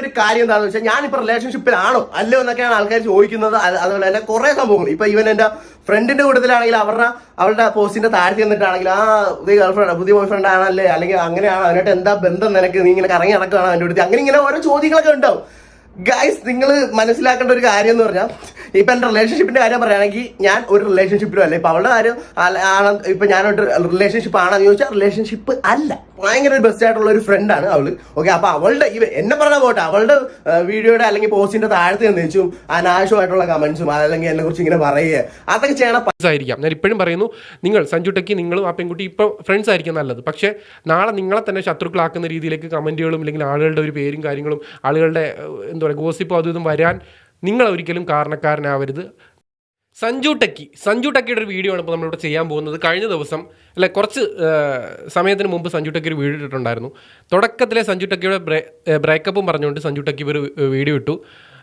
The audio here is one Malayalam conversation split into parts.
ഒരു കാര്യം എന്താണെന്ന് വെച്ചാൽ ഞാനിപ്പോ റിലേഷൻഷിപ്പിലാണോ അല്ലോ എന്നൊക്കെയാണ് ആൾക്കാർ ചോദിക്കുന്നത്. അത് അതുപോലെ തന്നെ കുറെ സംഭവങ്ങൾ. ഇപ്പൊ ഇവൻ എന്റെ ഫ്രണ്ടിന്റെ കൂട്ടത്തിലാണെങ്കിൽ അവരുടെ അവരുടെ പോസ്റ്റിന്റെ താഴ്ത്തി വന്നിട്ടാണെങ്കിൽ ആ പുതിയ ഗേൾഫ്രണ്ട് പുതിയ ബോയ് ഫ്രണ്ട് ആണല്ലേ? അല്ലെങ്കിൽ അങ്ങനെയാണ് അതിനായിട്ട് എന്താ ബന്ധം നിനക്ക്? നീ ഇങ്ങനെ കറങ്ങി നടക്കുകയാണ്? അതിന്റെ അടുത്ത് അങ്ങനെ ഇങ്ങനെ ഓരോ ചോദ്യങ്ങളൊക്കെ ഉണ്ടാവും. ഗൈസ് നിങ്ങൾ മനസ്സിലാക്കേണ്ട ഒരു കാര്യം എന്ന് പറഞ്ഞാൽ ഇപ്പൊ എന്റെ റിലേഷൻഷിപ്പിന്റെ കാര്യം പറയുകയാണെങ്കിൽ ഞാൻ ഒരു റിലേഷൻഷിപ്പിലും അല്ല. ഇപ്പൊ അവളുടെ കാര്യം ആണ് ഇപ്പൊ ഞാനൊരു റിലേഷൻഷിപ്പ് ആണെന്ന് ചോദിച്ചാൽ റിലേഷൻഷിപ്പ് അല്ല. ഭയങ്കര ഒരു ബെസ്റ്റ് ആയിട്ടുള്ള ഒരു ഫ്രണ്ടാണ് അവൾ. ഓക്കെ അപ്പൊ അവളുടെ ഇവ എന്നെ പറഞ്ഞ പോട്ടെ അവളുടെ വീഡിയോയുടെ അല്ലെങ്കിൽ പോസ്റ്റിന്റെ താഴത്ത് നിന്ന് അനാവശ്യമായിട്ടുള്ള കമന്റ്സും അതല്ലെങ്കിൽ എന്നെ കുറിച്ച് ഇങ്ങനെ പറയുക. അതൊക്കെ ചെയ്യണ ആയിരിക്കാം ഞാൻ ഇപ്പോഴും പറയുന്നു നിങ്ങൾ സഞ്ജു ടെക്കി നിങ്ങളും ആ പെൺകുട്ടി ഇപ്പൊ ഫ്രണ്ട്സ് ആയിരിക്കും നല്ലത്. പക്ഷേ നാളെ നിങ്ങളെ തന്നെ ശത്രുക്കളാക്കുന്ന രീതിയിലേക്ക് കമന്റുകളും അല്ലെങ്കിൽ ആളുകളുടെ ഒരു പേരും കാര്യങ്ങളും ആളുകളുടെ ഏഹ്, എന്താ പറയുക ഗോസിപ്പോ അതും ഇതും വരാൻ നിങ്ങൾ ഒരിക്കലും കാരണക്കാരനാവരുത്. സഞ്ജു ടെക്കി. സഞ്ജു ടെക്കിയുടെ ഒരു വീഡിയോ ആണ് ഇപ്പോൾ നമ്മളിവിടെ ചെയ്യാൻ പോകുന്നത്. കഴിഞ്ഞ ദിവസം അല്ലെ കുറച്ച് സമയത്തിന് മുമ്പ് സഞ്ജു ടെക്കി ഒരു വീഡിയോ ഇട്ടിട്ടുണ്ടായിരുന്നു. തുടക്കത്തിലെ സഞ്ജു ടെക്കിയുടെ ബ്രേക്കപ്പും പറഞ്ഞുകൊണ്ട് സഞ്ജു ടെക്കി ഒരു വീഡിയോ ഇട്ടു.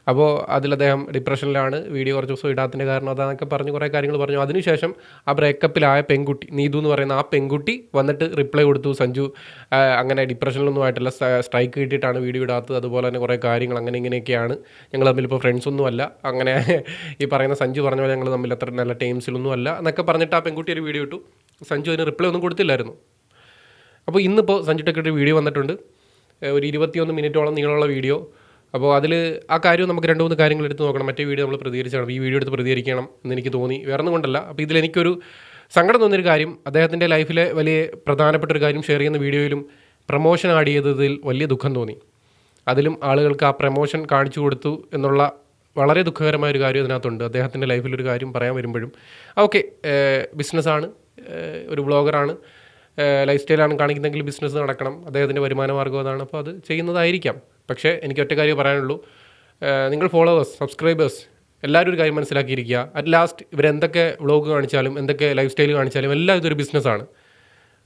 അപ്പോൾ അതിൽ അദ്ദേഹം ഡിപ്രഷനിലാണ് വീഡിയോ കുറച്ച് ദിവസം ഇടാത്തതിന്റെ കാരണം അതാന്നൊക്കെ പറഞ്ഞ് കുറേ കാര്യങ്ങൾ പറഞ്ഞു. അതിനുശേഷം ആ ബ്രേക്കപ്പിലായ പെൺകുട്ടി നീതു എന്ന് പറയുന്ന ആ പെൺകുട്ടി വന്നിട്ട് റിപ്ലൈ കൊടുത്തു. സഞ്ജു അങ്ങനെ ഡിപ്രഷനിലൊന്നും ആയിട്ടില്ല. സ്ട്രൈക്ക് കിട്ടിയിട്ടാണ് വീഡിയോ ഇടാത്തത്. അതുപോലെ തന്നെ കുറേ കാര്യങ്ങൾ അങ്ങനെ ഇങ്ങനെയൊക്കെയാണ്. ഞങ്ങൾ തമ്മിൽ ഇപ്പോൾ ഫ്രണ്ട്സ് അല്ല അങ്ങനെ ഈ പറയുന്ന സഞ്ജു പറഞ്ഞ പോലെ ഞങ്ങൾ തമ്മിൽ അത്ര നല്ല ടൈംസിലൊന്നും അല്ല എന്നൊക്കെ പറഞ്ഞിട്ട് ആ പെൺകുട്ടി ഒരു വീഡിയോ ഇട്ടു. സഞ്ജു അതിന് റിപ്ലൈ ഒന്നും കൊടുത്തില്ലായിരുന്നു. അപ്പോൾ ഇന്നിപ്പോൾ സഞ്ജു ഒരു വീഡിയോ വന്നിട്ടുണ്ട്. ഒരു ഇരുപത്തിയൊന്ന് മിനിറ്റോളം നീളമുള്ള വീഡിയോ. അപ്പോൾ അതിൽ ആ കാര്യം നമുക്ക് രണ്ട് മൂന്ന് കാര്യങ്ങൾ എടുത്ത് നോക്കണം. മറ്റേ വീഡിയോ നമ്മൾ പ്രതികരിച്ചാണ്. ഈ വീഡിയോ എടുത്ത് പ്രതികരിക്കണം എന്ന് എനിക്ക് തോന്നി. വേറൊന്നും കൊണ്ടല്ല. അപ്പോൾ ഇതിൽ എനിക്കൊരു സങ്കടം തോന്നിയൊരു കാര്യം അദ്ദേഹത്തിന്റെ ലൈഫിലെ വലിയ പ്രധാനപ്പെട്ട ഒരു കാര്യം ഷെയർ ചെയ്യുന്ന വീഡിയോയിലും പ്രമോഷൻ ആഡ് ചെയ്തതിൽ വലിയ ദുഃഖം തോന്നി. അതിലും ആളുകൾക്ക് ആ പ്രമോഷൻ കാണിച്ചു കൊടുത്തു എന്നുള്ള വളരെ ദുഃഖകരമായ ഒരു കാര്യം അതിനകത്തുണ്ട് അദ്ദേഹത്തിന്റെ ലൈഫിലൊരു കാര്യം പറയാൻ വരുമ്പോഴും ഓക്കെ ബിസിനസ്സാണ് ഒരു ബ്ലോഗറാണ് ലൈഫ് സ്റ്റൈലാണ് കാണിക്കുന്നതെങ്കിൽ ബിസിനസ് നടക്കണം. അദ്ദേഹത്തിന്റെ വരുമാന മാർഗം അതാണ്. അപ്പോൾ അത് ചെയ്യുന്നതായിരിക്കാം. പക്ഷേ എനിക്ക് ഒറ്റ കാര്യം പറയാനുള്ളൂ. നിങ്ങൾ ഫോളോവേഴ്സ് സബ്സ്ക്രൈബേഴ്സ് എല്ലാവരും ഒരു കാര്യം മനസ്സിലാക്കിയിരിക്കുക. അറ്റ് ലാസ്റ്റ് ഇവരെന്തൊക്കെ വ്ളോഗ് കാണിച്ചാലും എന്തൊക്കെ ലൈഫ് സ്റ്റൈൽ കാണിച്ചാലും എല്ലാം ഇതൊരു ബിസിനസ്സാണ്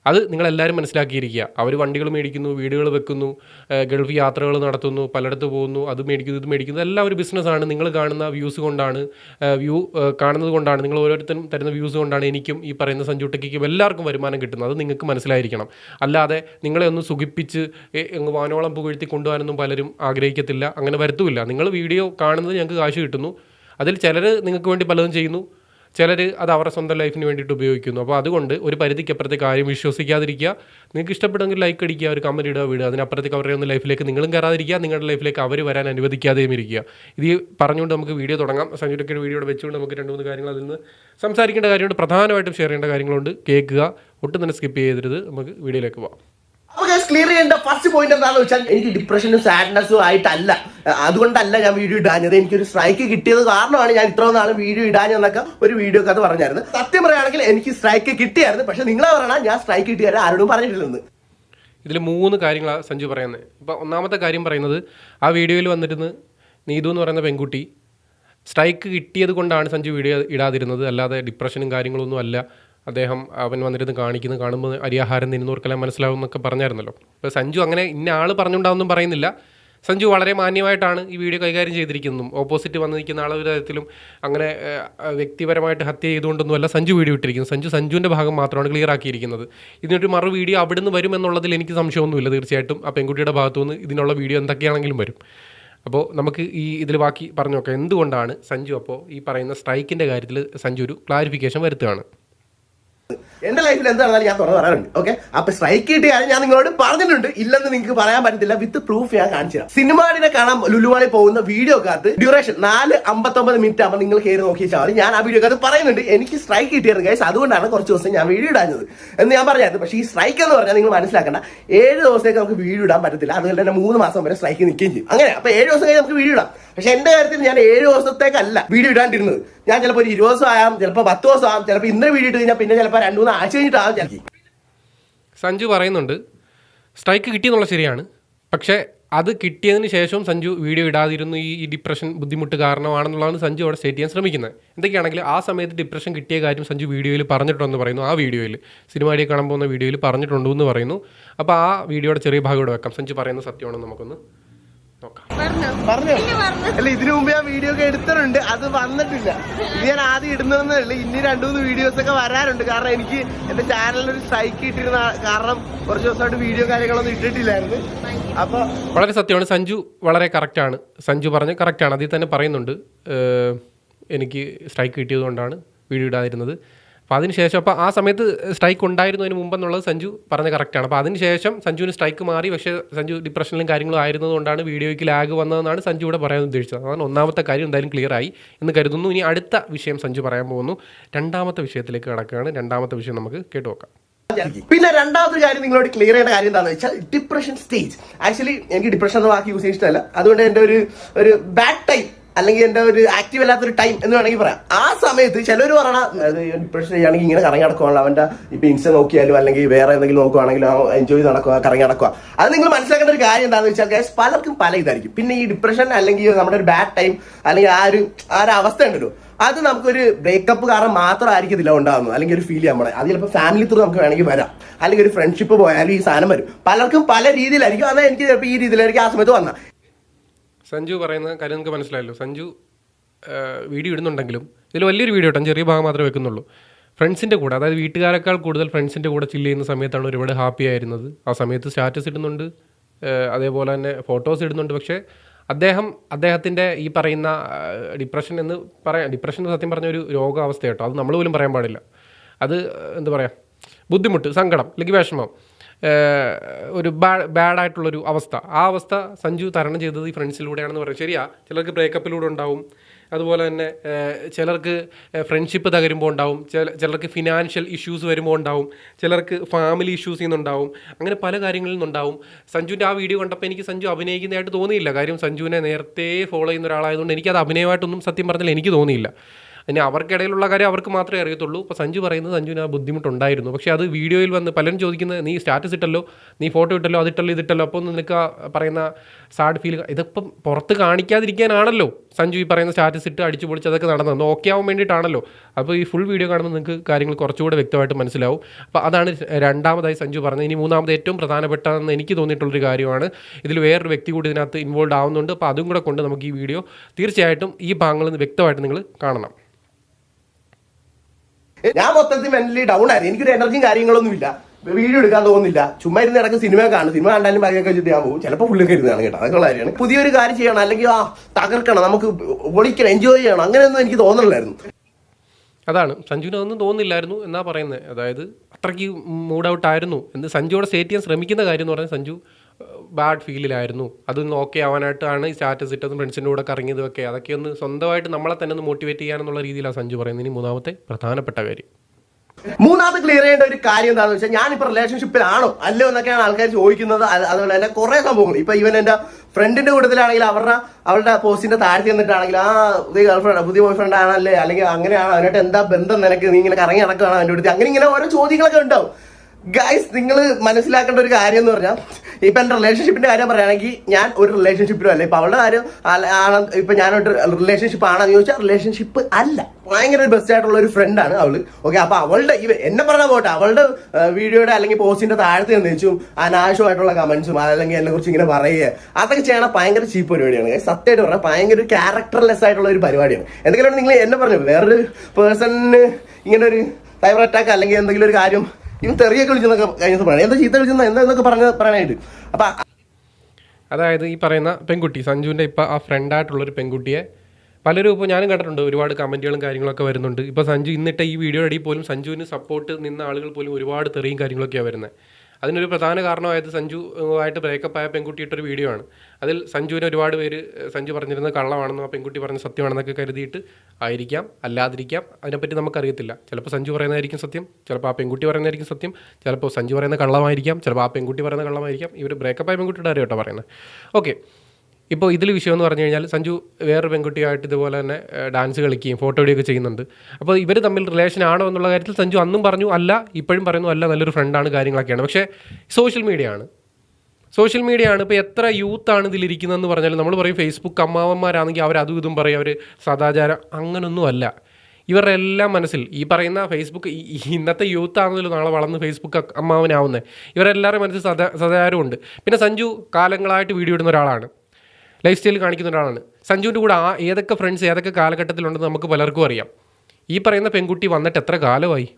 അത് നിങ്ങളെല്ലാവരും മനസ്സിലാക്കിയിരിക്കുക. അവർ വണ്ടികൾ മേടിക്കുന്നു വീടുകൾ വെക്കുന്നു ഗൾഫ് യാത്രകൾ നടത്തുന്നു പലയിടത്ത് പോകുന്നു അത് മേടിക്കുന്നു ഇത് മേടിക്കുന്നു എല്ലാം ഒരു ബിസിനസ്സാണ് നിങ്ങൾ കാണുന്ന വ്യൂസ് കൊണ്ടാണ് വ്യൂ കാണുന്നത് കൊണ്ടാണ് നിങ്ങൾ ഓരോരുത്തരും തരുന്ന വ്യൂസ് കൊണ്ടാണ് എനിക്കും ഈ പറയുന്ന സഞ്ജുട്ടയ്ക്കും എല്ലാവർക്കും വരുമാനം കിട്ടുന്നത്. അത് നിങ്ങൾക്ക് മനസ്സിലായിരിക്കണം. അല്ലാതെ നിങ്ങളെ ഒന്ന് സുഖിപ്പിച്ച് അങ്ങ് വാനോളം പുകഴ്ത്തി കൊണ്ടുപോകാനൊന്നും പലരും ആഗ്രഹിക്കത്തില്ല. അങ്ങനെ വരുത്തുമില്ല. നിങ്ങൾ വീഡിയോ കാണുന്നത് ഞങ്ങൾക്ക് കാശ് കിട്ടുന്നു. അതിൽ ചിലർ നിങ്ങൾക്ക് വേണ്ടി പലതും ചെയ്യുന്നു. ചിലർ അത് അവരുടെ സ്വന്തം ലൈഫിന് വേണ്ടിയിട്ട് ഉപയോഗിക്കുന്നു. അപ്പോൾ അതുകൊണ്ട് ഒരു പരിധിക്കപ്പുറത്തെ ആരും വിശ്വസിക്കാതിരിക്കുക. നിങ്ങൾക്ക് ഇഷ്ടപ്പെടുമെങ്കിൽ ലൈക്ക് അടിക്കുക ഒരു കമന്റ് ഇടുക വിടുക. അതിനപ്പുറത്തേക്ക് അവരുടെ ഒന്ന് ലൈഫിലേക്ക് നിങ്ങളും കയറാതിരിക്കുക. നിങ്ങളുടെ ലൈഫിലേക്ക് അവർ വരാൻ അനുവദിക്കാതെയും ഇരിക്കുക. ഇത് പറഞ്ഞുകൊണ്ട് നമുക്ക് വീഡിയോ തുടങ്ങാം. സഞ്ജുരൊക്കെ വീഡിയോ വെച്ചുകൊണ്ട് നമുക്ക് രണ്ട് മൂന്ന് കാര്യങ്ങൾ അതിൽ നിന്ന് സംസാരിക്കേണ്ട കാര്യമുണ്ട്. പ്രധാനമായിട്ടും ഷെയർ ചെയ്യേണ്ട കാര്യങ്ങളുണ്ട്. കേൾക്കുക. ഒട്ടും തന്നെ സ്കിപ്പ് ചെയ്തരുത് നമുക്ക് വീഡിയോയിലേക്ക് പോകാം അപ്പൊ ക്ലിയർ ചെയ്യേണ്ട ഫസ്റ്റ് പോയിന്റ് എന്താണെന്ന് വെച്ചാൽ എനിക്ക് ഡിപ്രഷനും സാഡ്നെസ്സും ആയിട്ടല്ല. അതുകൊണ്ടല്ല ഞാൻ വീഡിയോ ഇടാഞ്ഞത്. എനിക്കൊരു സ്ട്രൈക്ക് കിട്ടിയത് കാരണമാണ് ഞാൻ ഇത്ര നാൾ വീഡിയോ ഇടാഞ്ഞെന്നൊക്കെ ഒരു വീഡിയോ കഥ പറഞ്ഞായിരുന്നു. സത്യം പറയുകയാണെങ്കിൽ എനിക്ക് സ്ട്രൈക്ക് കിട്ടിയായിരുന്നു. പക്ഷെ നിങ്ങളെ പറയണ ഞാൻ സ്ട്രൈക്ക് കിട്ടിയാലും ആരോടും പറഞ്ഞിട്ടില്ലെന്ന്. ഇതിൽ മൂന്ന് കാര്യങ്ങളാണ് സഞ്ജു പറയുന്നത് ഇപ്പോൾ ഒന്നാമത്തെ കാര്യം പറയുന്നത് ആ വീഡിയോയിൽ വന്നിരുന്ന് നീതു എന്ന് പറയുന്ന പെൺകുട്ടി സ്ട്രൈക്ക് കിട്ടിയത് കൊണ്ടാണ് സഞ്ജു വീഡിയോ ഇടാതിരുന്നത്. അല്ലാതെ ഡിപ്രഷനും കാര്യങ്ങളൊന്നും അല്ല. അദ്ദേഹം അവൻ വന്നിരുന്ന് കാണിക്കുന്നു കാണുമ്പോൾ അരിയാഹാരം തിന്നുന്നവർക്കെല്ലാം മനസ്സിലാവും എന്നൊക്കെ പറഞ്ഞായിരുന്നല്ലോ. അപ്പോൾ സഞ്ജു അങ്ങനെ ഇന്ന ആൾ പറഞ്ഞുകൊണ്ടാവൊന്നും പറയുന്നില്ല. സഞ്ജു വളരെ മാന്യമായിട്ടാണ് ഈ വീഡിയോ കൈകാര്യം ചെയ്തിരിക്കുന്നതും. ഓപ്പോസിറ്റ് വന്ന് നിൽക്കുന്ന ആളെ ഒരു തരത്തിലും അങ്ങനെ വ്യക്തിപരമായിട്ട് ഹത്യ ചെയ്തുകൊണ്ടൊന്നുമല്ല സഞ്ജു വീഡിയോ ഇട്ടിരിക്കുന്നത്. സഞ്ജു സഞ്ജുവിന്റെ ഭാഗം മാത്രമാണ് ക്ലിയർ ആക്കിയിരിക്കുന്നത്. ഇതിനൊരു മറു വീഡിയോ അവിടുന്ന് വരുമെന്നുള്ളതിൽ എനിക്ക് സംശയമൊന്നുമില്ല തീർച്ചയായിട്ടും. ആ പെൺകുട്ടിയുടെ ഭാഗത്തു നിന്ന് ഇതിനുള്ള വീഡിയോ എന്തൊക്കെയാണെങ്കിലും വരും. അപ്പോൾ നമുക്ക് ഈ ഇതിൽ ബാക്കി പറഞ്ഞു നോക്കാം. എന്തുകൊണ്ടാണ് സഞ്ജു അപ്പോൾ ഈ പറയുന്ന സ്ട്രൈക്കിന്റെ കാര്യത്തിൽ സഞ്ജു ഒരു ക്ലാരിഫിക്കേഷൻ വരുത്തുകയാണ്? But എന്റെ ലൈഫിൽ എന്താണെന്നാലും ഞാൻ തുറന്ന് പറയാറുണ്ട് ഓക്കെ അപ്പൊ സ്ട്രൈക്ക് കിട്ടിയാലും ഞാൻ നിങ്ങളോട് പറഞ്ഞിട്ടുണ്ട്. ഇല്ലെന്ന് നിങ്ങൾക്ക് പറയാൻ പറ്റത്തില്ല. വിത്ത് പ്രൂഫ് ഞാൻ കാണിച്ചു തരാം. സിനിമാടിനെ കാണാൻ ലുലുവാളി പോകുന്ന വീഡിയോ കാർത്ത് ഡ്യൂറേഷൻ നാല് അമ്പത്തൊമ്പത് മിനിറ്റ് ആകുമ്പോൾ നിങ്ങൾ കയറി നോക്കിയാൽ മതി ഞാൻ ആ വീഡിയോ കാത്ത് പറയുന്നുണ്ട് എനിക്ക് സ്ട്രൈക്ക് കിട്ടിയായിരുന്നു ഗൈസ് അതുകൊണ്ടാണ് കുറച്ച് ദിവസം ഞാൻ വീഡിയോ ഇടാഞ്ഞത്. എന്ന് ഞാൻ പറഞ്ഞത് പക്ഷേ ഈ സ്ട്രൈക്ക് എന്ന് പറഞ്ഞാൽ നിങ്ങൾ മനസ്സിലാക്കണ്ട ഏഴ് ദിവസത്തേക്ക് നമുക്ക് വീഡിയോ ഇടാൻ പറ്റത്തില്ല. അതുപോലെ തന്നെ മൂന്ന് മാസം വരെ സ്ട്രൈക്ക് നിൽക്കുകയും ചെയ്യും. അങ്ങനെ അപ്പൊ ഏഴ് ദിവസം കഴിഞ്ഞ് നമുക്ക് വീഡിയോ ഇടാം. പക്ഷെ എന്റെ കാര്യത്തിൽ ഞാൻ ഏഴ് ദിവസത്തേക്കല്ല വീഡിയോ ഇടാണ്ടിരുന്നത്. ഞാൻ ചിലപ്പോൾ ഒരു ഇരുപത് ദിവസം ആകാം ചിലപ്പോൾ പത്ത് ദിവസം ആകാം ചിലപ്പോൾ ഇന്ന് വീഡിയോ ഇട്ട് കഴിഞ്ഞാൽ പിന്നെ ചിലപ്പോൾ രണ്ട് മൂന്ന് സഞ്ജു പറയുന്നുണ്ട് സ്ട്രൈക്ക് കിട്ടിയെന്നുള്ള ശരിയാണ്. പക്ഷേ അത് കിട്ടിയതിന് ശേഷവും സഞ്ജു വീഡിയോ ഇടാതിരുന്നു. ഈ ഡിപ്രഷൻ ബുദ്ധിമുട്ട് കാരണമാണെന്നുള്ളതാണ് സഞ്ജു അവിടെ സ്റ്റേറ്റ് ചെയ്യാൻ ശ്രമിക്കുന്നത്. എന്തൊക്കെയാണെങ്കിൽ ആ സമയത്ത് ഡിപ്രഷൻ കിട്ടിയ കാര്യം സഞ്ജു വീഡിയോയിൽ പറഞ്ഞിട്ടുണ്ടെന്ന് പറയുന്നു. ആ വീഡിയോയിൽ സിനിമാടിയെ കാണാൻ പോകുന്ന വീഡിയോയിൽ പറഞ്ഞിട്ടുണ്ടെന്ന് പറയുന്നു. അപ്പോൾ ആ വീഡിയോയുടെ ചെറിയ ഭാഗം ഇവിടെ വെക്കാം. സഞ്ജു പറയുന്ന സത്യമാണെന്ന് നമുക്കൊന്ന് പറഞ്ഞോ? അല്ല ഇതിനു മുമ്പ് ഞാൻ വീഡിയോ ഒക്കെ എടുത്തിട്ടുണ്ട്. അത് വന്നിട്ടില്ല. ഇത് ഞാൻ ആദ്യം ഇടുന്നതെന്നേ ഉള്ളൂ. ഇനി രണ്ടു മൂന്ന് വീഡിയോസ് ഒക്കെ വരാറുണ്ട്. കാരണം എനിക്ക് എന്റെ ചാനലിൽ ഒരു സ്ട്രൈക്ക് ഇട്ടിരുന്ന കാരണം കുറച്ച് ദിവസമായിട്ട് വീഡിയോ കാര്യങ്ങളൊന്നും ഇട്ടിട്ടില്ലായിരുന്നു. അപ്പൊ വളരെ സത്യമാണ്. സഞ്ജു വളരെ കറക്റ്റാണ് സഞ്ജു പറഞ്ഞ് ആണ്. അതിൽ തന്നെ പറയുന്നുണ്ട് എനിക്ക് സ്ട്രൈക്ക് കിട്ടിയതുകൊണ്ടാണ് വീഡിയോ ഇടാതിരുന്നത്. അപ്പോൾ അതിനുശേഷം അപ്പോൾ ആ സമയത്ത് സ്ട്രൈക്ക് ഉണ്ടായിരുന്നു അതിന് മുമ്പെന്നുള്ളത് സഞ്ജു പറഞ്ഞ കറക്റ്റാണ് അപ്പോൾ അതിനുശേഷം സഞ്ജുവിന് സ്ട്രൈക്ക് മാറി. പക്ഷേ സഞ്ജു ഡിപ്രഷനിലും കാര്യങ്ങളും ആയിരുന്നതുകൊണ്ടാണ് വീഡിയോയ്ക്ക് ലാഗ് വന്നതെന്നാണ് സഞ്ജു ഇവിടെ പറയാൻ ഉദ്ദേശിച്ചത്. അതാണ് ഒന്നാമത്തെ കാര്യം എന്തായാലും ക്ലിയർ ആയി എന്ന് കരുതുന്നു. ഇനി അടുത്ത വിഷയം സഞ്ജു പറയാൻ പോകുന്നു. രണ്ടാമത്തെ വിഷയത്തിലേക്ക് കടക്കുകയാണ്. രണ്ടാമത്തെ വിഷയം നമുക്ക് കേട്ടു നോക്കാം. പിന്നെ രണ്ടാമത്തെ കാര്യം നിങ്ങളോട് ക്ലിയർ ചെയ്യേണ്ട കാര്യം എന്താണെന്ന് വെച്ചാൽ ഡിപ്രഷൻ സ്റ്റേജ് ആക്ച്വലി എനിക്ക് ഡിപ്രഷൻ എന്ന വാക്ക് യൂസ് ചെയ്യാൻ ഇഷ്ടമല്ല അതുകൊണ്ട് എന്റെ ഒരു ഒരു ബാഡ് ടൈം അല്ലെങ്കിൽ എന്റെ ഒരു ആക്റ്റീവ് അല്ലാത്തൊരു ടൈം എന്ന് വേണമെങ്കിൽ പറയാം. ആ സമയത്ത് ചിലർ പറയണ ഡിപ്രഷൻ ചെയ്യുകയാണെങ്കിൽ ഇങ്ങനെ കറങ്ങി നടക്കുവാണല്ലോ. അവന്റെ ഇപ്പൊ ഇൻസ്റ്റ നോക്കിയാലും അല്ലെങ്കിൽ വേറെ എന്തെങ്കിലും നോക്കുവാണെങ്കിലും എൻജോയ് നടക്കുക കറങ്ങി നടക്കുക അത് നിങ്ങൾ മനസ്സിലാക്കേണ്ട ഒരു കാര്യം എന്താണെന്ന് വെച്ചാൽ ഗൈസ് പലർക്കും പല ഇതായിരിക്കും. പിന്നെ ഈ ഡിപ്രഷൻ അല്ലെങ്കിൽ നമ്മുടെ ഒരു ബാഡ് ടൈം അല്ലെങ്കിൽ ആ ഒരു ആ ഒരു അവസ്ഥ ഉണ്ടല്ലോ. അത് നമുക്കൊരു ബ്രേക്കപ്പ് കാരണം മാത്രമായിരിക്കത്തില്ല ഉണ്ടാകുന്നത് അല്ലെങ്കിൽ ഒരു ഫീൽ പോണേ അത് ചിലപ്പോൾ ഫാമിലി ത്രൂ നമുക്ക് വേണമെങ്കിൽ വരാം. അല്ലെങ്കിൽ ഒരു ഫ്രണ്ട്ഷിപ്പ് പോയാലും ഈ സാധനം വരും. പലർക്കും പല രീതിയിലായിരിക്കും. അതാ എനിക്ക് ചിലപ്പോൾ ഈ രീതിയിലായിരിക്കും ആ സമയത്ത് വന്ന സഞ്ജു പറയുന്ന കാര്യം നിങ്ങൾക്ക് മനസ്സിലായല്ലോ. സഞ്ജു വീഡിയോ ഇടുന്നുണ്ടെങ്കിലും ഇതിൽ വലിയൊരു വീഡിയോ കേട്ടോ ചെറിയ ഭാഗം മാത്രമേ വെക്കുന്നുള്ളൂ. ഫ്രണ്ട്സിന്റെ കൂടെ അതായത് വീട്ടുകാരെക്കാൾ കൂടുതൽ ഫ്രണ്ട്സിന്റെ കൂടെ ചില്ല് ചെയ്യുന്ന സമയത്താണ് ഒരുപാട് ഹാപ്പി ആയിരുന്നത്. ആ സമയത്ത് സ്റ്റാറ്റസ് ഇടുന്നുണ്ട് അതേപോലെ തന്നെ ഫോട്ടോസ് ഇടുന്നുണ്ട്. പക്ഷേ അദ്ദേഹം അദ്ദേഹത്തിന്റെ ഈ പറയുന്ന ഡിപ്രഷൻ എന്ന് പറയാം ഡിപ്രഷൻ എന്ന് സത്യം പറഞ്ഞ ഒരു രോഗാവസ്ഥ കേട്ടോ അത് നമ്മൾ പോലും പറയാൻ പാടില്ല. അത് എന്താ പറയുക ബുദ്ധിമുട്ട് സങ്കടം അല്ലെങ്കിൽ വിഷമം. ഒരു ബാഡ് ബാഡായിട്ടുള്ളൊരു അവസ്ഥ. ആ അവസ്ഥ സഞ്ജു തരണം ചെയ്തത് ഈ ഫ്രണ്ട്സിലൂടെയാണെന്ന് പറയും. ശരിയാ ചിലർക്ക് ബ്രേക്കപ്പിലൂടെ ഉണ്ടാവും. അതുപോലെ തന്നെ ചിലർക്ക് ഫ്രണ്ട്ഷിപ്പ് തകരുമ്പോൾ ഉണ്ടാവും. ചില ചിലർക്ക് ഫിനാൻഷ്യൽ ഇഷ്യൂസ് വരുമ്പോൾ ഉണ്ടാവും. ചിലർക്ക് ഫാമിലി ഇഷ്യൂസ് ചെയ്യുന്നുണ്ടാവും. അങ്ങനെ പല കാര്യങ്ങളിൽ നിന്നുണ്ടാവും. സഞ്ജുവിന്റെ ആ വീഡിയോ കണ്ടപ്പോൾ എനിക്ക് സഞ്ജു അഭിനയിക്കുന്നതായിട്ട് തോന്നിയില്ല. കാര്യം സഞ്ജുവിനെ നേരത്തെ ഫോളോ ചെയ്യുന്ന ഒരാളായതുകൊണ്ട് എനിക്കത് അഭിനയമായിട്ടൊന്നും സത്യം പറഞ്ഞാൽ എനിക്ക് തോന്നിയില്ല. ഇനി അവർക്കിടയിലുള്ള കാര്യം അവർക്ക് മാത്രമേ അറിയത്തുള്ളൂ. ഇപ്പോൾ സഞ്ജു പറയുന്നത് സഞ്ജുവിന് ആ ബുദ്ധിമുട്ടുണ്ടായിരുന്നു. പക്ഷേ അത് വീഡിയോയിൽ വന്ന് പലരും ചോദിക്കുന്നത് നീ സ്റ്റാറ്റസ് ഇട്ടല്ലോ? നീ ഫോട്ടോ ഇട്ടല്ലോ? അതിട്ടല്ലോ? ഇതിട്ടല്ലോ? അപ്പോൾ നിനക്ക് പറയുന്ന സാഡ് ഫീൽ ഇതിപ്പം പുറത്ത് കാണിക്കാതിരിക്കാനാണല്ലോ സഞ്ജു ഈ പറയുന്ന സ്റ്റാറ്റസ് ഇട്ട് അടിച്ചു പൊളിച്ച് അതൊക്കെ നടന്നത്. ഓക്കെ ആവാൻ വേണ്ടിയിട്ടാണല്ലോ. അപ്പോൾ ഈ ഫുൾ വീഡിയോ കാണുമ്പോൾ നിങ്ങൾക്ക് കാര്യങ്ങൾ കുറച്ചുകൂടെ വ്യക്തമായിട്ട് മനസ്സിലാവും. അപ്പോൾ അതാണ് രണ്ടാമതായി സഞ്ജു പറഞ്ഞത്. ഇനി മൂന്നാമത് ഏറ്റവും പ്രധാനപ്പെട്ടതെന്ന് എനിക്ക് തോന്നിയിട്ടുള്ളൊരു കാര്യമാണ്. ഇതിൽ വേറൊരു വ്യക്തി കൂടി ഇതിനകത്ത് ഇൻവോൾവ് ആവുന്നുണ്ട്. അപ്പോൾ അതും കൂടെ കൊണ്ട് നമുക്ക് ഈ വീഡിയോ തീർച്ചയായിട്ടും ഈ ഭാഗങ്ങളിൽ നിന്ന് വ്യക്തമായിട്ട് നിങ്ങൾ കാണണം. ഞാൻ മൊത്തത്തിൽ മെന്റലി ഡൗൺ ആയിരുന്നു. എനിക്കൊരു എനർജിയും കാര്യങ്ങളൊന്നും ഇല്ല. വീഡിയോ എടുക്കാൻ തോന്നുന്നില്ല. ചുമ്മാ ഇരുന്ന് ഇടയ്ക്ക് സിനിമ കാണും. സിനിമ കണ്ടാലും ബാഗൊക്കെ വെച്ചിട്ട് ഞാൻ പോകും. ചിലപ്പോൾ ഫുള്ളൊക്കെ ഇരുന്നാണ് കേട്ടോ. അതൊക്കെ കാര്യമാണ്. പുതിയൊരു കാര്യം ചെയ്യണം. അല്ലെങ്കിൽ ആ തകർക്കണം. നമുക്ക് ഒളിക്കണം എൻജോയ് ചെയ്യണം. അങ്ങനെയൊന്നും എനിക്ക് തോന്നുന്നില്ലായിരുന്നു അതാണ്. സഞ്ജുവിന് അതൊന്നും തോന്നുന്നില്ലായിരുന്നു എന്നാ പറയുന്നത് അതായത് അത്രയ്ക്ക് മൂഡ് ഔട്ട് ആയിരുന്നു. എന്ന് സഞ്ജുവിടെ സ്റ്റേറ്റ് ചെയ്യാൻ ശ്രമിക്കുന്ന കാര്യം എന്ന് പറഞ്ഞാൽ സഞ്ജു ബാഡ് ഫീലിലായിരുന്നു അതൊന്ന് ഓക്കെ ആവാനായിട്ടാണ് ഈ സ്റ്റാറ്റസ് ഇട്ടതും ഫ്രണ്ട്സിന്റെ കൂടെ കറങ്ങിയതൊക്കെ അതൊക്കെ ഒന്ന് സ്വന്തമായിട്ട് നമ്മളെ തന്നെ ഒന്ന് മോട്ടിവേറ്റ് ചെയ്യാനെന്നുള്ള രീതിയിലാണ് സഞ്ജു പറയുന്നത്. ഇനി മൂന്നാമത്തെ പ്രധാനപ്പെട്ട കാര്യം. മൂന്നാമത് ക്ലിയർ ചെയ്യേണ്ട ഒരു കാര്യം എന്താണെന്ന് വെച്ചാൽ ഞാനിപ്പോ റിലേഷൻഷിപ്പിലാണോ അല്ലോ എന്നൊക്കെയാണ് ആൾക്കാർ ചോദിക്കുന്നത്. അത് അതുപോലെ തന്നെ കുറെ സംഭവങ്ങൾ. ഇപ്പൊ ഇവൻ എന്റെ ഫ്രണ്ടിന്റെ കൂട്ടത്തിലാണെങ്കിൽ അവരുടെ അവളുടെ പോസ്റ്റിന്റെ താഴ്ത്തി ചെന്നിട്ടാണെങ്കിൽ ആ പുതിയ ഗേൾഫ്രണ്ട് പുതിയ ബോയ് ഫ്രണ്ട് ആണല്ലേ? അല്ലെങ്കിൽ അങ്ങനെയാണ് അവനായിട്ട് എന്താ ബന്ധം നിനക്ക്? നീ ഇങ്ങനെ കറങ്ങി നടക്കുകയാണ്? അവന്റെ അടുത്ത്. അങ്ങനെ ഇങ്ങനെ ഓരോ ചോദ്യങ്ങളൊക്കെ ഉണ്ടാവും. ഗൈസ് നിങ്ങൾ മനസ്സിലാക്കേണ്ട ഒരു കാര്യം എന്ന് പറഞ്ഞാൽ ഇപ്പൊ എന്റെ റിലേഷൻഷിപ്പിന്റെ കാര്യം പറയുകയാണെങ്കിൽ ഞാൻ ഒരു റിലേഷൻഷിപ്പിലും അല്ല. ഇപ്പൊ അവളുടെ കാര്യം ആണ് ഇപ്പൊ ഞാനൊരു റിലേഷൻഷിപ്പ് ആണെന്ന് ചോദിച്ചാൽ റിലേഷൻഷിപ്പ് അല്ല. ഭയങ്കര ഒരു ബെസ്റ്റ് ആയിട്ടുള്ള ഒരു ഫ്രണ്ടാണ് അവൾ. ഓക്കെ അപ്പൊ അവളുടെ ഇവ എന്നെ പറഞ്ഞാൽ പോട്ടെ അവളുടെ വീഡിയോയുടെ അല്ലെങ്കിൽ പോസ്റ്റിന്റെ താഴത്ത് നിന്ന് വെച്ചും അനാവശ്യമായിട്ടുള്ള കമന്റ്സും അല്ലെങ്കിൽ എന്നെക്കുറിച്ച് ഇങ്ങനെ പറയുക അതൊക്കെ ചെയ്യണ ഭയങ്കര ചീപ്പ് പരിപാടിയാണ്. സത്യമായിട്ട് പറഞ്ഞാൽ ഭയങ്കര ഒരു ക്യാരക്ടർലെസ് ആയിട്ടുള്ള ഒരു പരിപാടിയാണ്. എന്തെങ്കിലും നിങ്ങൾ എന്നെ പറഞ്ഞു വേറൊരു പേഴ്സണിന് ഇങ്ങനെ ഒരു സൈബർ അറ്റാക്ക് അല്ലെങ്കിൽ എന്തെങ്കിലും ഒരു കാര്യം ഇവൻ തെറിയൊക്കെ വിളിച്ചെന്നൊക്കെ കഴിഞ്ഞ പറയാം എന്താ ചീത്ത വിളിച്ചെന്ന? എന്താ എന്നൊക്കെ പറഞ്ഞ പറയാനായിട്ട്? അപ്പൊ അതായത് ഈ പറയുന്ന പെൺകുട്ടി സഞ്ജുവിന്റെ ഇപ്പൊ ആ ഫ്രണ്ട് ആയിട്ടുള്ള ഒരു പെൺകുട്ടിയെ പലരും ഇപ്പോൾ ഞാനും കണ്ടിട്ടുണ്ട് ഒരുപാട് കമന്റുകളും കാര്യങ്ങളൊക്കെ വരുന്നുണ്ട്. ഇപ്പോൾ സഞ്ജു ഇന്നിട്ട് ഈ വീഡിയോ ഇടയിൽ പോലും സഞ്ജുവിന് സപ്പോർട്ട് നിന്ന ആളുകൾ പോലും ഒരുപാട് തെറിയും കാര്യങ്ങളൊക്കെയാണ് വരുന്നത് അതിനൊരു പ്രധാന കാരണമായത് സഞ്ജു ആയിട്ട് ബ്രേക്കപ്പ് ആയ പെൺകുട്ടി ഇട്ടൊരു വീഡിയോ ആണ്. അതിൽ സഞ്ജുവിനെ ഒരുപാട് പേര് സഞ്ജു പറഞ്ഞിരുന്നത് കള്ളമാണെന്നും ആ പെൺകുട്ടി പറഞ്ഞ സത്യമാണെന്നൊക്കെ കരുതിയിട്ട് ആയിരിക്കാം അല്ലാതിരിക്കാം. അതിനെപ്പറ്റി നമുക്കറിയത്തില്ല. ചിലപ്പോൾ സഞ്ജു പറയുന്നതായിരിക്കും സത്യം ചിലപ്പോൾ ആ പെൺകുട്ടി പറയുന്നതായിരിക്കും സത്യം ചിലപ്പോൾ സഞ്ജു പറയുന്ന കള്ളമായിരിക്കാം ചിലപ്പോൾ ആ പെൺകുട്ടി പറയുന്ന കള്ളമായിരിക്കാം. ഇവർ ബ്രേക്കപ്പ് ആയ പെൺകുട്ടിയുടെ കാര്യം കേട്ടോ പറയുന്നത്. ഓക്കെ ഇപ്പോൾ ഇതിൽ വിഷയം എന്ന് പറഞ്ഞു കഴിഞ്ഞാൽ സഞ്ജു വേറൊരു പെൺകുട്ടിയായിട്ട് ഇതുപോലെ തന്നെ ഡാൻസ് കളിക്കുകയും ഫോട്ടോ ഒക്കെ ചെയ്യുന്നുണ്ട്. അപ്പോൾ ഇവർ തമ്മിൽ റിലേഷൻ ആണോ എന്നുള്ള കാര്യത്തിൽ സഞ്ജു അന്നും പറഞ്ഞു അല്ല ഇപ്പോഴും പറയുന്നു അല്ല നല്ലൊരു ഫ്രണ്ടാണ് കാര്യങ്ങളൊക്കെയാണ്. പക്ഷേ സോഷ്യൽ മീഡിയ ആണ്. സോഷ്യൽ മീഡിയ ആണ്. ഇപ്പോൾ എത്ര യൂത്താണ് ഇതിലിരിക്കുന്നതെന്ന് പറഞ്ഞാൽ നമ്മൾ പറയും ഫേസ്ബുക്ക് അമ്മാവന്മാരാണെങ്കിൽ അവർ അതും ഇതും പറയും അവർ സദാചാരം അങ്ങനൊന്നും അല്ല. ഇവരുടെ എല്ലാം മനസ്സിൽ ഈ പറയുന്ന ഫേസ്ബുക്ക് ഇന്നത്തെ യൂത്ത് ആണെന്നല്ലോ നാളെ വളർന്ന് ഫേസ്ബുക്ക് അമ്മാവനാവുന്നത് ഇവരെല്ലാവരുടെ മനസ്സിൽ സദാ സദാചാരമുണ്ട്. പിന്നെ സഞ്ജു കാലങ്ങളായിട്ട് വീഡിയോ ഇടുന്ന ഒരാളാണ്. ലൈഫ് സ്റ്റൈൽ കാണിക്കുന്ന ഒരാളാണ്. സഞ്ജുവിന്റെ കൂടെ ആ ഏതൊക്കെ ഫ്രണ്ട്സ് ഏതൊക്കെ കാലഘട്ടത്തിലുണ്ടെന്ന് നമുക്ക് പലർക്കും അറിയാം. ഈ പറയുന്ന പെൺകുട്ടി വന്നിട്ട് എത്ര കാലമായി?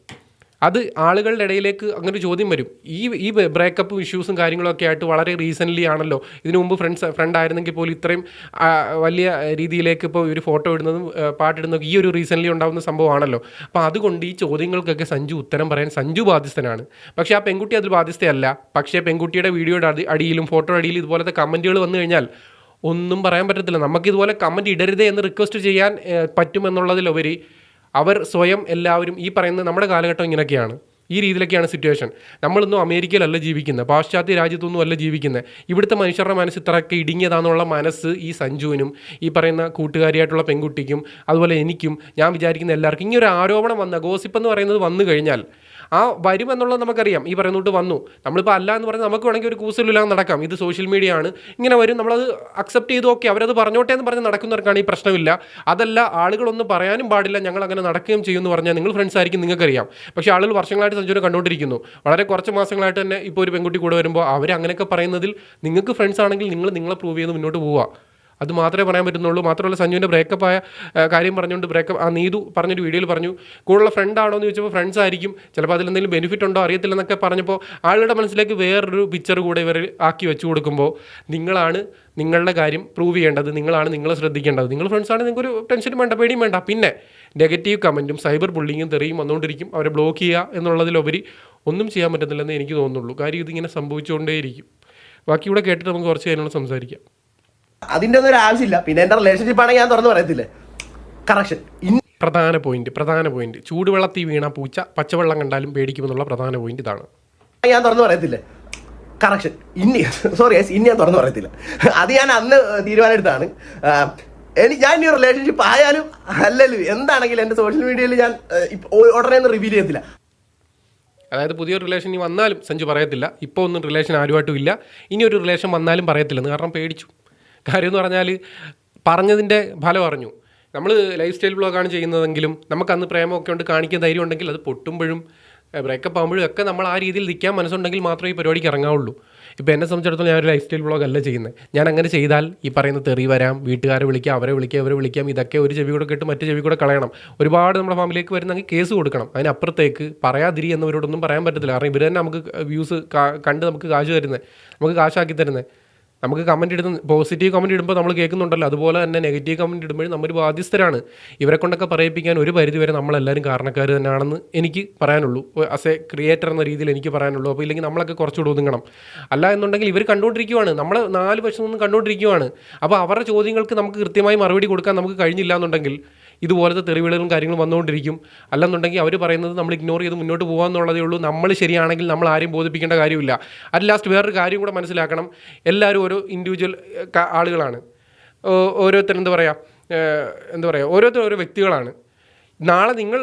അത് ആളുകളുടെ ഇടയിലേക്ക് അങ്ങനെ ചോദ്യം വരും. ഈ ഈ ബ്രേക്കപ്പും ഇഷ്യൂസും കാര്യങ്ങളൊക്കെ ആയിട്ട് വളരെ റീസെന്റ്ലി ആണല്ലോ. ഇതിനു മുമ്പ് ഫ്രണ്ട്സ് ഫ്രണ്ട് ആയിരുന്നെങ്കിൽ പോലും ഇത്രയും വലിയ രീതിയിലേക്ക് ഇപ്പോൾ ഒരു ഫോട്ടോ ഇടുന്നതും പാട്ടിടുന്നതും ഈ ഒരു റീസെന്റ്ലി ഉണ്ടാകുന്ന സംഭവമാണല്ലോ. അപ്പോൾ അതുകൊണ്ട് ഈ ചോദ്യങ്ങൾക്കൊക്കെ സഞ്ജു ഉത്തരം പറയാൻ സഞ്ജു ബാധ്യസ്ഥനാണ്. പക്ഷേ ആ പെൺകുട്ടി അതിൽ ബാധ്യസ്ഥയല്ല. പക്ഷേ പെൺകുട്ടിയുടെ വീഡിയോയുടെ അടിയിലും ഫോട്ടോ അടിയിലും ഇതുപോലത്തെ കമന്റുകൾ വന്നു കഴിഞ്ഞാൽ ഒന്നും പറയാൻ പറ്റത്തില്ല. നമുക്കിതുപോലെ കമന്റ് ഇടരുതേ എന്ന് റിക്വസ്റ്റ് ചെയ്യാൻ പറ്റുമെന്നുള്ളതിലുപരി അവർ സ്വയം എല്ലാവരും ഈ പറയുന്നത് നമ്മുടെ കാലഘട്ടം ഇങ്ങനെയൊക്കെയാണ്. ഈ രീതിയിലൊക്കെയാണ് സിറ്റുവേഷൻ നമ്മളൊന്നും അമേരിക്കയിലല്ല ജീവിക്കുന്നത് പാശ്ചാത്യ രാജ്യത്തൊന്നും അല്ല ജീവിക്കുന്നത് ഇവിടുത്തെ മനുഷ്യരുടെ മനസ്സ് ഇത്രയൊക്കെ ഇടുങ്ങിയതാണെന്നുള്ള മനസ്സ് ഈ സഞ്ജുവിനും ഈ പറയുന്ന കൂട്ടുകാരിയായിട്ടുള്ള പെൺകുട്ടിക്കും അതുപോലെ എനിക്കും ഞാൻ വിചാരിക്കുന്ന എല്ലാവർക്കും ഇങ്ങനെ ഒരു ആരോപണം വന്ന ഗോസിപ്പ് എന്ന് പറയുന്നത് വന്നു കഴിഞ്ഞാൽ ആ വരുമെന്നുള്ളത് നമുക്കറിയാം. ഈ പറയുന്നോട്ട് വന്നു. നമ്മളിപ്പോൾ അല്ല എന്ന് പറഞ്ഞാൽ നമുക്ക് വേണമെങ്കിൽ ഒരു കൂസലില്ലാതെ നടക്കാം. ഇത് സോഷ്യൽ മീഡിയ ആണ് ഇങ്ങനെ വരും. നമ്മളത് അക്സെപ്റ്റ് ചെയ്ത് ഓക്കെ അവരത് പറഞ്ഞോട്ടെ എന്ന് പറഞ്ഞ് നടക്കുന്നവർക്കാണ് ഈ പ്രശ്നമില്ല. അതല്ല ആളുകളൊന്നും പറയാനും പാടില്ല. ഞങ്ങൾ അങ്ങനെ നടക്കുകയും ചെയ്യുമെന്ന് പറഞ്ഞാൽ നിങ്ങൾ ഫ്രണ്ട്സ് ആയിരിക്കും നിങ്ങൾക്കറിയാം. പക്ഷേ ആളുകൾ വർഷങ്ങളായിട്ട് സഞ്ജുവിനെ കണ്ടുകൊണ്ടിരിക്കുന്നു. വളരെ കുറച്ച് മാസങ്ങളായിട്ട് തന്നെ ഇപ്പോൾ ഒരു പെൺകുട്ടി കൂടെ വരുമ്പോൾ അവർ അങ്ങനെയൊക്കെ പറയുന്നതിൽ നിങ്ങൾക്ക് ഫ്രണ്ട്സ് ആണെങ്കിൽ നിങ്ങൾ നിങ്ങളെ പ്രൂവ് ചെയ്ത് മുന്നോട്ട് പോവുക. അത് മാത്രമേ പറയാൻ പറ്റുന്നുള്ളൂ. മാത്രമല്ല സഞ്ജുവിന്റെ ബ്രേക്കപ്പ് ആയ കാര്യം പറഞ്ഞുകൊണ്ട് ബ്രേക്കപ്പ് ആ നീതു പറഞ്ഞൊരു വീഡിയോയിൽ പറഞ്ഞു കൂടുതലുള്ള ഫ്രണ്ട് ആണോ എന്ന് ചോദിച്ചപ്പോൾ ഫ്രണ്ട്സ് ആയിരിക്കും. ചിലപ്പോൾ അതിൽ എന്തെങ്കിലും ബെനിഫിറ്റ് ഉണ്ടോ അറിയത്തില്ലെന്നൊക്കെ പറഞ്ഞപ്പോൾ ആളുടെ മനസ്സിലേക്ക് വേറൊരു പിക്ചർ കൂടെ ഇവർ ആക്കി വെച്ചു കൊടുക്കുമ്പോൾ നിങ്ങളാണ് നിങ്ങളുടെ കാര്യം പ്രൂവ് ചെയ്യേണ്ടത്. നിങ്ങളാണ് നിങ്ങളെ ശ്രദ്ധിക്കേണ്ടത്. നിങ്ങൾ നിങ്ങൾക്ക് ഒരു ടെൻഷനും വേണ്ട പേടിയും വേണ്ട. പിന്നെ നെഗറ്റീവ് കമന്റും സൈബർ ബുള്ളിങ്ങും തെറിയും വന്നുകൊണ്ടിരിക്കും അവരെ ബ്ലോക്ക് ചെയ്യുക എന്നുള്ളതിലുപരി ഒന്നും ചെയ്യാൻ പറ്റുന്നില്ലെന്ന് എനിക്ക് തോന്നുന്നുള്ളൂ. കാര്യം ഇതിങ്ങനെ സംഭവിച്ചുകൊണ്ടേയിരിക്കും. ബാക്കി ഇവിടെ കേട്ടിട്ട് നമുക്ക് കുറച്ച് കാര്യങ്ങൾ സംസാരിക്കാം. അതിന്റെ ഒന്നും ഒരു ആവശ്യമില്ല. പിന്നെ എന്റെ റിലേഷൻഷിപ്പ് ആണെങ്കിൽ ഞാൻ തുറന്നു പറയത്തില്ലേ? കറക്ഷൻ പ്രധാന പോയിന്റ് പ്രധാന പോയിന്റ് ചൂടുവെള്ളത്തിൽ വീണ പൂച്ച പച്ചവെള്ളം കണ്ടാലും പേടിക്കുമെന്നുള്ള പ്രധാന പോയിന്റ് ഇതാണ്. ഞാൻ തുറന്നു പറയത്തില്ലേ? കറക്ഷൻ ഇനി സോറി ഇനി ഞാൻ തുറന്നു പറയത്തില്ല. അത് ഞാൻ അന്ന് തീരുമാനം എടുത്താണ് എനിക്ക് ഞാൻ ഇനി റിലേഷൻഷിപ്പ് ആയാലും അല്ലല്ലോ. എന്താണെങ്കിലും എന്റെ സോഷ്യൽ മീഡിയയിൽ ഞാൻ ഉടനെ ഒന്നും റിവീൽ ചെയ്യത്തില്ല. അതായത് പുതിയൊരു റിലേഷൻ ഇനി വന്നാലും സഞ്ജു പറയത്തില്ല. ഇപ്പോൾ ഒന്നും റിലേഷൻ ആരുമായിട്ടും ഇല്ല. ഇനി ഒരു റിലേഷൻ വന്നാലും പറയത്തില്ലെന്ന്. കാരണം പേടിച്ചു. കാര്യം എന്ന് പറഞ്ഞാൽ പറഞ്ഞതിന്റെ ഫലം അറിഞ്ഞു. നമ്മൾ ലൈഫ് സ്റ്റൈൽ ബ്ലോഗാണ് ചെയ്യുന്നതെങ്കിലും നമുക്ക് അന്ന് പ്രേമമൊക്കെ ഉണ്ട് കാണിക്കാൻ ധൈര്യം ഉണ്ടെങ്കിൽ അത് പൊട്ടുമ്പോഴും ബ്രേക്കപ്പ് ആകുമ്പോഴും ഒക്കെ നമ്മൾ ആ രീതിയിൽ നിൽക്കാൻ മനസ്സുണ്ടെങ്കിൽ മാത്രമേ ഈ പരിപാടിക്ക് ഇറങ്ങാവുള്ളൂ. ഇപ്പോൾ എന്നെ സംബന്ധിച്ചിടത്തോളം ഞാൻ ഒരു ലൈഫ് സ്റ്റൈൽ ബ്ലോഗ് അല്ല ചെയ്യുന്നത് ഞാൻ അങ്ങനെ ചെയ്താൽ ഈ പറയുന്ന തെറി വരാം വീട്ടുകാരെ വിളിക്കാം അവരെ വിളിക്കാം അവരെ വിളിക്കാം ഇതൊക്കെ ഒരു ചെവി കൂടെ കേട്ട് മറ്റു ചെവി കൂടെ കളയണം. ഒരുപാട് നമ്മുടെ ഫാമിലിയിലേക്ക് വരുന്നെങ്കിൽ കേസ് കൊടുക്കണം. അതിനപ്പുറത്തേക്ക് പറയാതിരി എന്നവരോടൊന്നും പറയാൻ പറ്റത്തില്ല. കാരണം ഇവർ തന്നെ നമുക്ക് വ്യൂസ് കണ്ട് നമുക്ക് കാശ് തരുന്നത് നമുക്ക് കാശാക്കി തരുന്നത് നമുക്ക് കമന്റ് ഇടുന്ന പോസിറ്റീവ് കമന്റ് ഇടുമ്പോൾ നമ്മൾ കേൾക്കുന്നുണ്ടല്ലോ. അതുപോലെ തന്നെ നെഗറ്റീവ് കമന്റ് ഇടുമ്പോഴും നമ്മൾ ബാധ്യസ്ഥരാണ്. ഇവരെ കൊണ്ടൊക്കെ പറയിപ്പിക്കാൻ ഒരു പരിധി വരെ നമ്മളെല്ലാവരും കാരണക്കാർ തന്നെയാണെന്ന് എനിക്ക് പറയാനുള്ളൂ. ആസ് എ ക്രിയേറ്റർ എന്ന രീതിയിൽ എനിക്ക് പറയാനുള്ളൂ. അപ്പോൾ ഇല്ലെങ്കിൽ നമ്മളൊക്കെ കുറച്ചുകൂടെ ഒതുങ്ങണം. അല്ല എന്നുണ്ടെങ്കിൽ ഇവർ കണ്ടുകൊണ്ടിരിക്കുവാണ്. നമ്മൾ നാല് വശത്തു നിന്ന് കണ്ടുകൊണ്ടിരിക്കുവാണ്. അപ്പോൾ അവരുടെ ചോദ്യങ്ങൾക്ക് നമുക്ക് കൃത്യമായി മറുപടി കൊടുക്കാൻ നമുക്ക് കഴിഞ്ഞില്ല എന്നുണ്ടെങ്കിൽ ഇതുപോലത്തെ തെറിവിളുകളും കാര്യങ്ങളും വന്നുകൊണ്ടിരിക്കും. അല്ലെന്നുണ്ടെങ്കിൽ അവർ പറയുന്നത് നമ്മൾ ഇഗ്നോർ ചെയ്ത് മുന്നോട്ട് പോകാമെന്നുള്ളതേ ഉള്ളൂ. നമ്മൾ ശരിയാണെങ്കിൽ നമ്മൾ ആരെയും ബോധിപ്പിക്കേണ്ട കാര്യമില്ല. അറ്റ് ലാസ്റ്റ് വേറൊരു കാര്യം കൂടെ മനസ്സിലാക്കണം. എല്ലാവരും ഓരോ ഇൻഡിവിജ്വൽ ആളുകളാണ്. ഓരോരുത്തർ എന്താ പറയുക എന്താ പറയുക ഓരോരുത്തർ ഓരോ വ്യക്തികളാണ്. നാളെ നിങ്ങൾ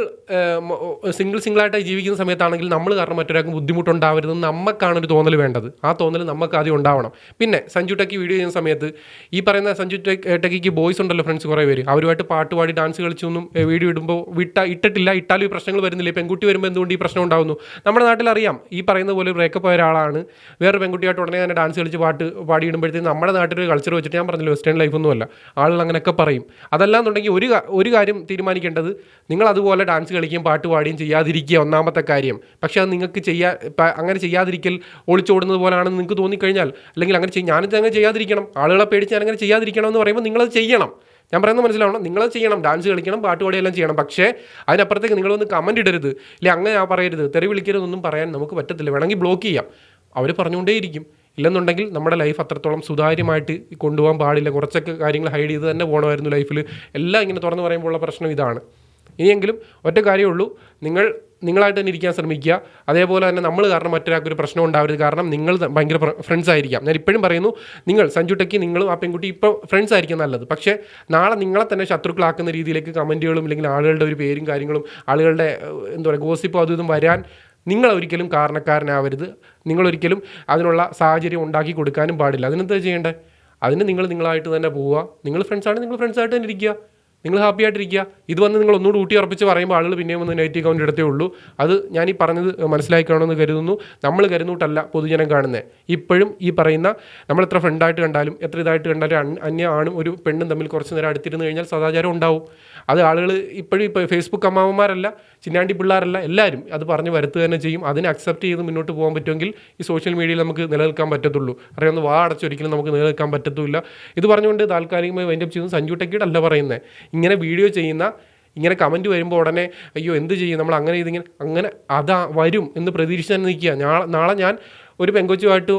സിംഗിൾ സിംഗിളായിട്ട് ജീവിക്കുന്ന സമയത്താണെങ്കിൽ നമ്മൾ കാരണം മറ്റൊരാൾക്ക് ബുദ്ധിമുട്ടുണ്ടാവരുതെന്ന് നമുക്കാണ് ഒരു തോന്നൽ വേണ്ടത്. ആ തോന്നൽ നമുക്ക് ആദ്യം ഉണ്ടാവണം. പിന്നെ സഞ്ജു ടെക്കി വീഡിയോ ചെയ്യുന്ന സമയത്ത് ഈ പറയുന്ന സഞ്ജു ടെക് ടെക്കിക്ക് ബോയ്സ് ഉണ്ടല്ലോ ഫ്രണ്ട്സ് കുറേ പേര്. അവരുമായിട്ട് പാട്ട് പാടി ഡാൻസ് കളിച്ചൊന്നും വീഡിയോ ഇടുമ്പോൾ വിട്ട ഇട്ടിട്ടില്ല ഇട്ടാലും ഈ പ്രശ്നങ്ങൾ വരുന്നില്ല. പെൺകുട്ടി വരുമ്പോൾ എന്തുകൊണ്ട് ഈ പ്രശ്നം ഉണ്ടാകുന്നു നമ്മുടെ നാട്ടിൽ അറിയാം ഈ പറയുന്ന പോലെ ബ്രേക്കപ്പ് ആയ ഒരാളാണ്. വേറെ പെൺകുട്ടിയായിട്ട് ഉടനെ തന്നെ ഡാൻസ് കളിച്ച് പാട്ട് പാടി ഇടുമ്പോഴത്തേക്ക് നമ്മുടെ നാട്ടിലൊരു കൾച്ചർ വെച്ചിട്ട് ഞാൻ പറഞ്ഞില്ല വെസ്റ്റേൺ ലൈഫൊന്നുമല്ല. ആളുകൾ അങ്ങനെയൊക്കെ പറയും. അതല്ലാന്നുണ്ടെങ്കിൽ ഒരു ഒരു കാര്യം തീരുമാനിക്കേണ്ടത് നിങ്ങൾ അതുപോലെ ഡാൻസ് കളിക്കുകയും പാട്ട് പാടുകയും ചെയ്യാതിരിക്കുക ഒന്നാമത്തെ കാര്യം. പക്ഷെ അത് നിങ്ങൾക്ക് ചെയ്യാ അങ്ങനെ ചെയ്യാതിരിക്കൽ ഒളിച്ചോടുന്നത് പോലെയാണെന്ന് നിങ്ങൾക്ക് തോന്നിക്കഴിഞ്ഞാൽ അല്ലെങ്കിൽ അങ്ങനെ ഞാനിത് അങ്ങനെ ചെയ്യാതിരിക്കണം ആളുകളെ പേടിച്ച് ഞാൻ അങ്ങനെ ചെയ്യാതിരിക്കണം എന്ന് പറയുമ്പോൾ നിങ്ങളത് ചെയ്യണം. ഞാൻ പറയുന്നത് മനസ്സിലാവണം? നിങ്ങളത് ചെയ്യണം ഡാൻസ് കളിക്കണം പാട്ട് പാടിയെല്ലാം ചെയ്യണം. പക്ഷേ അതിനപ്പുറത്തേക്ക് നിങ്ങളൊന്ന് കമന്റ് ഇടരുത്. ഇല്ല അങ്ങനെ ആ പറയരുത്. തെറി വിളിക്കരുതൊന്നും പറയാൻ നമുക്ക് പറ്റത്തില്ല. വേണമെങ്കിൽ ബ്ലോക്ക് ചെയ്യാം. അവർ പറഞ്ഞുകൊണ്ടേയിരിക്കും. ഇല്ലെന്നുണ്ടെങ്കിൽ നമ്മുടെ ലൈഫ് അത്രത്തോളം സുതാര്യമായിട്ട് കൊണ്ടുപോകാൻ പാടില്ല. കുറച്ചൊക്കെ കാര്യങ്ങൾ ഹൈഡ് ചെയ്ത് തന്നെ പോകണമായിരുന്നു ലൈഫിൽ എല്ലാം ഇങ്ങനെ തുറന്നു പറയുമ്പോഴുള്ള പ്രശ്നം ഇതാണ്. ഇനിയെങ്കിലും ഒറ്റ കാര്യമുള്ളൂ. നിങ്ങൾ നിങ്ങളായിട്ട് തന്നെ ഇരിക്കാൻ ശ്രമിക്കുക. അതേപോലെ തന്നെ നമ്മൾ കാരണം മറ്റൊരാൾക്ക് ഒരു പ്രശ്നം ഉണ്ടാവരുത്. കാരണം നിങ്ങൾ ഭയങ്കര ഫ്രണ്ട്സ് ആയിരിക്കാം. ഞാൻ ഇപ്പോഴും പറയുന്നു നിങ്ങൾ സഞ്ജു ടെക്കി നിങ്ങളും ആ പെൺകുട്ടി ഇപ്പോൾ ഫ്രണ്ട്സ് ആയിരിക്കും നല്ലത്. പക്ഷേ നാളെ നിങ്ങളെ തന്നെ ശത്രുക്കളാക്കുന്ന രീതിയിലേക്ക് കമന്റുകളും അല്ലെങ്കിൽ ആളുകളുടെ ഒരു പേരും കാര്യങ്ങളും ആളുകളുടെ എന്താ പറയുക ഗോസിപ്പോ അതും ഇതും വരാൻ നിങ്ങൾ ഒരിക്കലും കാരണക്കാരനാവരുത്. നിങ്ങളൊരിക്കലും അതിനുള്ള സാഹചര്യം ഉണ്ടാക്കി കൊടുക്കാനും പാടില്ല. അതിനെന്താ ചെയ്യേണ്ടത് അതിന് നിങ്ങൾ നിങ്ങളായിട്ട് തന്നെ പോവുക. നിങ്ങൾ ഫ്രണ്ട്സാണ് നിങ്ങൾ ഫ്രണ്ട്സായിട്ട് തന്നെ ഇരിക്കുക. നിങ്ങൾ ഹാപ്പി ആയിട്ടിരിക്കുക. ഇത് വന്ന് നിങ്ങൾ ഒന്നുകൂടി ഊട്ടി ഉറപ്പിച്ച് പറയുമ്പോൾ ആളുകൾ പിന്നെയും വന്ന് നെഗറ്റീവ് കൗണ്ട് എടുത്തേ ഉള്ളൂ. അത് ഞാൻ ഈ പറഞ്ഞത് മനസ്സിലാക്കണമെന്ന് കരുതുന്നു. നമ്മൾ കരുതൂട്ടല്ല പൊതുജനം കാണുന്നത് ഇപ്പോഴും ഈ പറയുന്ന നമ്മൾ എത്ര ഫ്രണ്ടായിട്ട് കണ്ടാലും എത്ര ഇതായിട്ട് കണ്ടാലും അന്യ ആണും ഒരു പെണ്ണും തമ്മിൽ കുറച്ച് നേരം അടുത്തിരുന്ന് കഴിഞ്ഞാൽ സദാചാരം ഉണ്ടാവും. അത് ആളുകൾ ഇപ്പോഴും ഇപ്പോൾ ഫേസ്ബുക്ക് അമ്മാവന്മാരല്ല ചിന്നാണ്ടി പിള്ളേരല്ല എല്ലാവരും അത് പറഞ്ഞ് വരുത്തുക തന്നെ ചെയ്യും. അതിനെ അക്സെപ്റ്റ് ചെയ്ത് മുന്നോട്ട് പോകാൻ പറ്റുമെങ്കിൽ ഈ സോഷ്യൽ മീഡിയയിൽ നമുക്ക് നിലനിൽക്കാൻ പറ്റത്തുള്ളൂ. അറിയാവുന്ന വാ അടച്ചൊരിക്കലും നമുക്ക് നിലനിൽക്കാൻ പറ്റത്തുമില്ല. ഇത് പറഞ്ഞുകൊണ്ട് താൽക്കാലികമായി വൈൻഡപ്പ് ചെയ്യുന്നത് സഞ്ജു ടെക്കിയുടെ അല്ല പറയുന്നത് ഇങ്ങനെ വീഡിയോ ചെയ്യുന്ന ഇങ്ങനെ കമന്റ് വരുമ്പോൾ ഉടനെ അയ്യോ എന്ത് ചെയ്യും? നമ്മൾ അങ്ങനെ ഇതിങ്ങനെ അങ്ങനെ അതാ വരും എന്ന് പ്രതീക്ഷിച്ച് തന്നെ നിൽക്കുക. നാളെ നാളെ ഞാൻ ഒരു പെങ്കൊച്ചുമായിട്ട്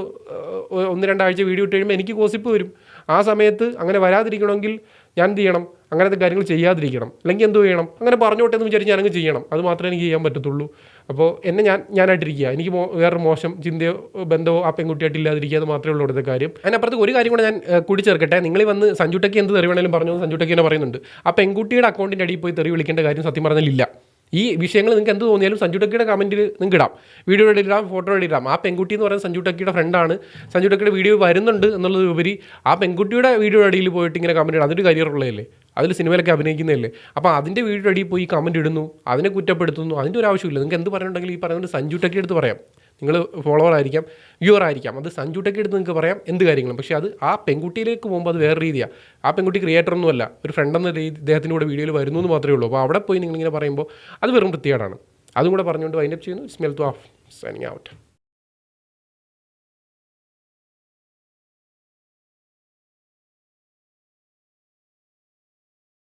ഒന്ന് രണ്ടാഴ്ച വീഡിയോ ഇട്ട് കഴിയുമ്പോൾ എനിക്ക് ഗോസിപ്പ് വരും. ആ സമയത്ത് അങ്ങനെ വരാതിരിക്കണമെങ്കിൽ ഞാൻ എന്ത് ചെയ്യണം? അങ്ങനത്തെ കാര്യങ്ങൾ ചെയ്യാതിരിക്കണം. അല്ലെങ്കിൽ എന്ത് ചെയ്യണം? അങ്ങനെ പറഞ്ഞോട്ടെ എന്ന് വിചാരിച്ച് ഞാനങ്ങ് ചെയ്യണം. അത് മാത്രമേ എനിക്ക് ചെയ്യാൻ പറ്റത്തുള്ളൂ. അപ്പോൾ എന്നെ ഞാൻ ഞാനായിട്ടിരിക്കുക. എനിക്ക് വേറെ മോശം ചിന്തയോ ബന്ധമോ ആ പെൺകുട്ടിയായിട്ട് ഇല്ലാതിരിക്കുക അത് മാത്രമേ ഉള്ളൂ ഇവിടുത്തെ കാര്യം. അതിനപ്പുറത്ത് ഒരു കാര്യം കൂടെ ഞാൻ കുടി ചേർക്കട്ടെ നിങ്ങൾ വന്ന് സഞ്ജുട്ടയ്ക്ക് എന്ത് തെറി വേണേലും പറഞ്ഞു സഞ്ജുട്ടയ്ക്ക് തന്നെ പറയുന്നുണ്ട്. ആ പെൺകുട്ടിയുടെ അക്കൗണ്ടിന്റെ അടിയിൽ പോയി തെറി വിളിക്കേണ്ട കാര്യം സത്യം പറഞ്ഞാൽ ഇല്ല. ഈ വിഷയങ്ങൾ നിങ്ങൾക്ക് എന്ത് തോന്നിയാലും സഞ്ജു ടക്കിയുടെ കമന്റിൽ നിങ്ങൾക്ക് ഇടാം. വീഡിയോ ഇടാം ഫോട്ടോ ഇടാം. ആ പെൺകുട്ടി എന്ന് പറയുന്നത് സഞ്ജു ടക്കിയുടെ ഫ്രണ്ടാണ് സഞ്ജു ടക്കിയുടെ വീഡിയോ വരുന്നുണ്ട് എന്നുള്ളത് ഉപരി ആ പെൺകുട്ടിയുടെ വീഡിയോ അടിയിൽ പോയിട്ട് ഇങ്ങനെ കമന്റ് ഇടാം. അതൊരു കരിയറുള്ളതല്ലേ അതിൽ സിനിമയിലൊക്കെ അഭിനയിക്കുന്നതല്ലേ? അപ്പോൾ അതിന്റെ വീഡിയോ അടിയിൽ പോയി കമന്റ് ഇടുന്നു അതിനെ കുറ്റപ്പെടുത്തുന്നു അതിന്റെ ഒരു ആവശ്യമില്ല നിങ്ങൾക്ക് എന്ത് പറയുന്നുണ്ടെങ്കിൽ ഈ പറയുന്നത് സഞ്ജു ടക്കിയെടുത്ത് പറയാം. നിങ്ങൾ ഫോളോവർ ആയിരിക്കാം വ്യൂവർ ആയിരിക്കാം. അത് സഞ്ജു ടെക്കി എടുത്ത് നിങ്ങൾക്ക് പറയാം എന്ത് കാര്യങ്ങളും. പക്ഷേ അത് ആ പെൺകുട്ടിയിലേക്ക് പോകുമ്പോൾ അത് വേറെ രീതിയാണ് ആ പെൺകുട്ടി ക്രിയേറ്റർ ഒന്നുമല്ല ഒരു ഫ്രണ്ട് എന്ന രീതി ഇദ്ദേഹത്തിന്റെ കൂടെ വീഡിയോയിൽ വരുന്നു എന്ന് മാത്രമേ ഉള്ളൂ. അപ്പോൾ അവിടെ പോയി നിങ്ങളിങ്ങനെ പറയുമ്പോൾ അത് വെറും വൃത്തികേടാണ്. അതും കൂടെ പറഞ്ഞുകൊണ്ട് വൈൻഡപ്പ് ചെയ്യുന്നു. Smell to off signing out